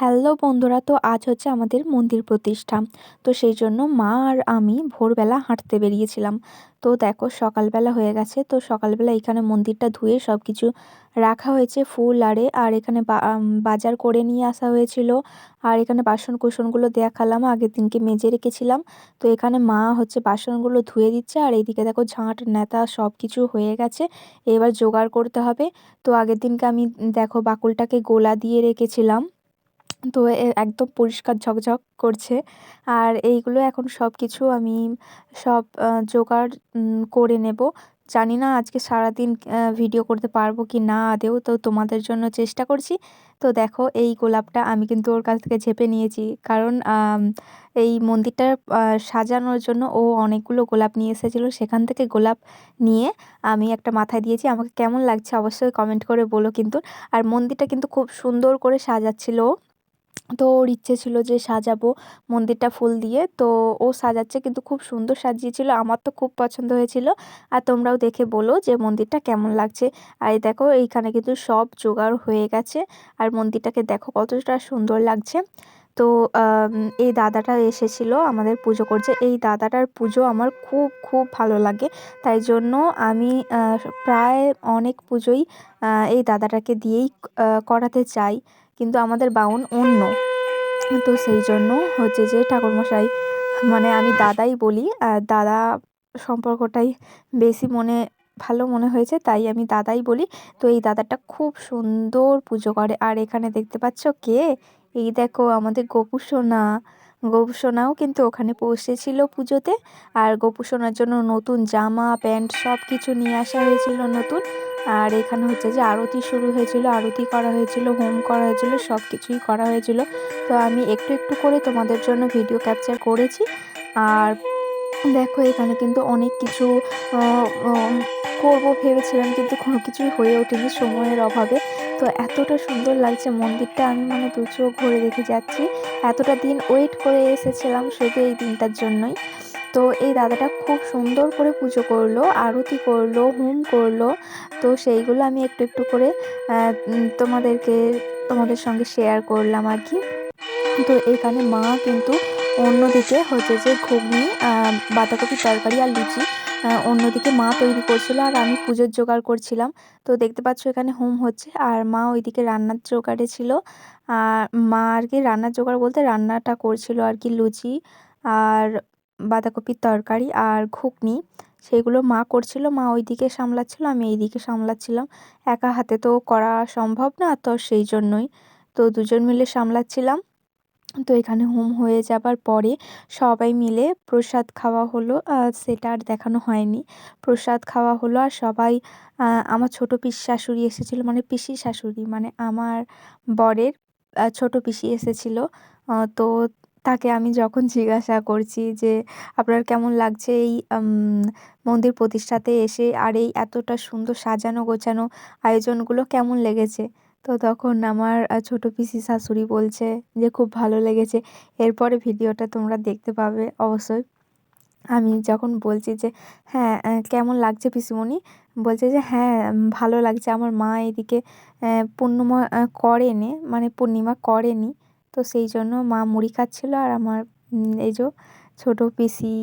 Hello বন্ধুরা, তো আজ হচ্ছে আমাদের মন্দির প্রতিষ্ঠা। তো সেই জন্য মা আর আমি ভোরবেলা হাঁটতে বেরিয়েছিলাম। তো দেখো সকালবেলা হয়ে গেছে, তো সকালবেলা এখানে মন্দিরটা ধুয়ে সব কিছু রাখা হয়েছে, ফুল, আরে, আর এখানে বাজার করে নিয়ে আসা হয়েছিল। আর এখানে বাসন কুসনগুলো দেখালাম, আগের দিনকে মেজে রেখেছিলাম। তো এখানে মা হচ্ছে বাসনগুলো ধুয়ে দিচ্ছে, আর এইদিকে দেখো ঝাঁট, নেতা সব কিছু হয়ে গেছে, এবার জোগাড় করতে হবে। তো আগের দিনকে আমি, দেখো বাকুলটাকে গোলা দিয়ে রেখেছিলাম। তো একদম পরিষ্কার ঝকঝক করছে। আর এইগুলো এখন সব কিছু আমি সব জোগাড় করে নেব। জানি না আজকে সারাদিন ভিডিও করতে পারব কি না আদেও, তো তোমাদের জন্য চেষ্টা করছি। তো দেখো এই গোলাপটা আমি কিন্তু ওর কাছ থেকে ঝেপে নিয়েছি। কারণ এই মন্দিরটা সাজানোর জন্য ও অনেকগুলো গোলাপ নিয়ে এসেছিল। সেখান থেকে গোলাপ নিয়ে আমি একটা মাথায় দিয়েছি। আমাকে কেমন লাগছে অবশ্যই কমেন্ট করে বলো কিন্তু। আর মন্দিরটা কিন্তু খুব সুন্দর করে সাজাচ্ছিল তো ওর ইচ্ছে ছিল যে সাজাবো মন্দিরটা ফুল দিয়ে। তো ও সাজাচ্ছে কিন্তু খুব সুন্দর সাজিয়েছিল, আমার তো খুব পছন্দ হয়েছিল। আর তোমরাও দেখে বলো যে মন্দিরটা কেমন লাগছে। আর দেখো, এইখানে কিন্তু সব জোগাড় হয়ে গেছে। আর মন্দিরটাকে দেখো কতটা সুন্দর লাগছে। তো এই দাদাটা এসেছিল আমাদের পুজো করছে। এই দাদাটার পুজো আমার খুব খুব ভালো লাগে। তাই জন্য আমি প্রায় অনেক পুজোই এই দাদাটাকে দিয়েই করাতে চাই। কিন্তু আমাদের বাউন অন্য। তো সেই জন্য হচ্ছে যে ঠাকুরমশাই মানে আমি দাদাই বলি আর দাদা সম্পর্কটাই বেশি মনে, ভালো মনে হয়েছে, তাই আমি দাদাই বলি। তো এই দাদাটা খুব সুন্দর পুজো করে। আর এখানে দেখতে পাচ্ছ কে? এই দেখো আমাদের গোপু সোনা। গোপু সোনাও কিন্তু ওখানে পৌঁছেছিল পুজোতে। আর গোপু সোনার জন্য নতুন জামা, প্যান্ট সব কিছু নিয়ে আসা হয়েছিল নতুন। আর এখানে হচ্ছে যে আরতি শুরু হয়েছিল, আরতি করা হয়েছিল, হোম করা হয়েছিল সব কিছুই করা হয়েছিল। তো আমি একটু একটু করে তোমাদের জন্য ভিডিও ক্যাপচার করেছি। আর দেখো এখানে কিন্তু অনেক কিছু করব ভেবেছিলাম কিন্তু কোনো কিছুই হয়ে ওঠেনি সময়ের অভাবে। তো এতটা সুন্দর লাগছে মন্দিরটা, আমি মানে দু ঘুরে দেখে যাচ্ছি। এতটা দিন ওয়েট করে এসেছিলাম শুধু এই দিনটার জন্যই। তো এই দাদাটা খুব সুন্দর করে পুজো করল, আরতি করল, হোম করল। তো সেইগুলো আমি একটু একটু করে তোমাদেরকে, তোমাদের সঙ্গে শেয়ার করলাম আর কি। তো এখানে মা কিন্তু অন্যদিকে হচ্ছে যে ঘুগনি বাঁধাকপি তরকারি আর লুচি অন্যদিকে মা তৈরি করছিল আর আমি পুজোর জোগাড় করছিলাম। তো দেখতে পাচ্ছ এখানে হোম হচ্ছে আর মা ওইদিকে রান্নার জোগাড়ে ছিল। আর মা আর কি রান্নার জোগাড় বলতে রান্নাটা করছিল আর কি লুচি আর বাঁধাকপির তরকারি আর ঘুগনি, সেগুলো মা করছিল, মা ওই দিকে সামলাচ্ছিল, আমি এই দিকে সামলাচ্ছিলাম। একা হাতে তো করা সম্ভব না, তো সেই জন্যই। তো দুজন মিলে সামলাচ্ছিলাম। তো এখানে হোম হয়ে যাবার পরে সবাই মিলে প্রসাদ খাওয়া হলো সেটা আর দেখানো হয়নি। প্রসাদ খাওয়া হলো আর সবাই আমার ছোটো পিসি শাশুড়ি এসেছিল মানে পিসি শাশুড়ি মানে আমার বরের ছোটো পিসি এসেছিল। তো তাকে আমি যখন জিজ্ঞাসা করছি যে, আপনার কেমন লাগছে এই মন্দির প্রতিষ্ঠাতে এসে? আর এই এতটা সুন্দর সাজানো গোছানো আয়োজনগুলো কেমন লেগেছে? তো তখন আমার ছোটো পিসি শাশুড়ি বলছে যে, খুব ভালো লেগেছে। এরপরে ভিডিওটা তোমরা দেখতে পাবে অবশ্যই। আমি যখন বলছি যে হ্যাঁ কেমন লাগছে পিসিমণি? বলছে যে হ্যাঁ ভালো লাগছে। আমার মা এদিকে পূর্ণিমা করেনি মানে পূর্ণিমা করেনি। তো সেই জন্য মা মুড়ি খাচ্ছিলো আর আমার এই যে ছোটো পিসি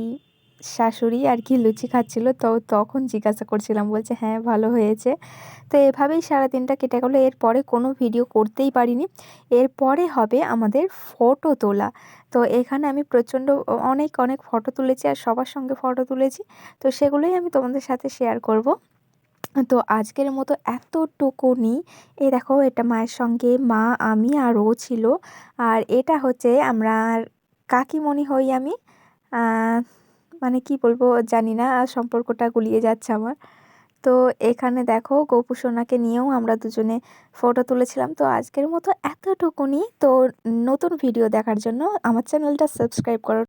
শাশুড়ি আর কি লুচি খাচ্ছিলো। তো তখন জিজ্ঞাসা করছিলাম, বলছে হ্যাঁ ভালো হয়েছে। তো এভাবেই সারা দিনটা কেটে গেলো। এরপরে কোনো ভিডিও করতেই পারিনি। এরপরে হবে আমাদের ফটো তোলা। তো এখানে আমি প্রচণ্ড অনেক অনেক ফটো তুলেছি আর সবার সঙ্গে ফটো তুলেছি। তো সেগুলোই আমি তোমাদের সাথে শেয়ার করব। তো আজকের মতো এতটুকুনি। এ দেখো, এটা মায়ের সঙ্গে মা, আমি আর ও ছিল। আর এটা হচ্ছে আমরা কাকিমণি হই আমি। মানে কি বলব, জানি না, সম্পর্কটা গুলিয়ে যাচ্ছে আমার। তো এখানে দেখো, গোপু সোনাকে নিয়েও আমরা দুজনে ফটো তুলেছিলাম। তো আজকের মতো এতটুকুনি। তো নতুন ভিডিও দেখার জন্য আমার চ্যানেলটা সাবস্ক্রাইব করো।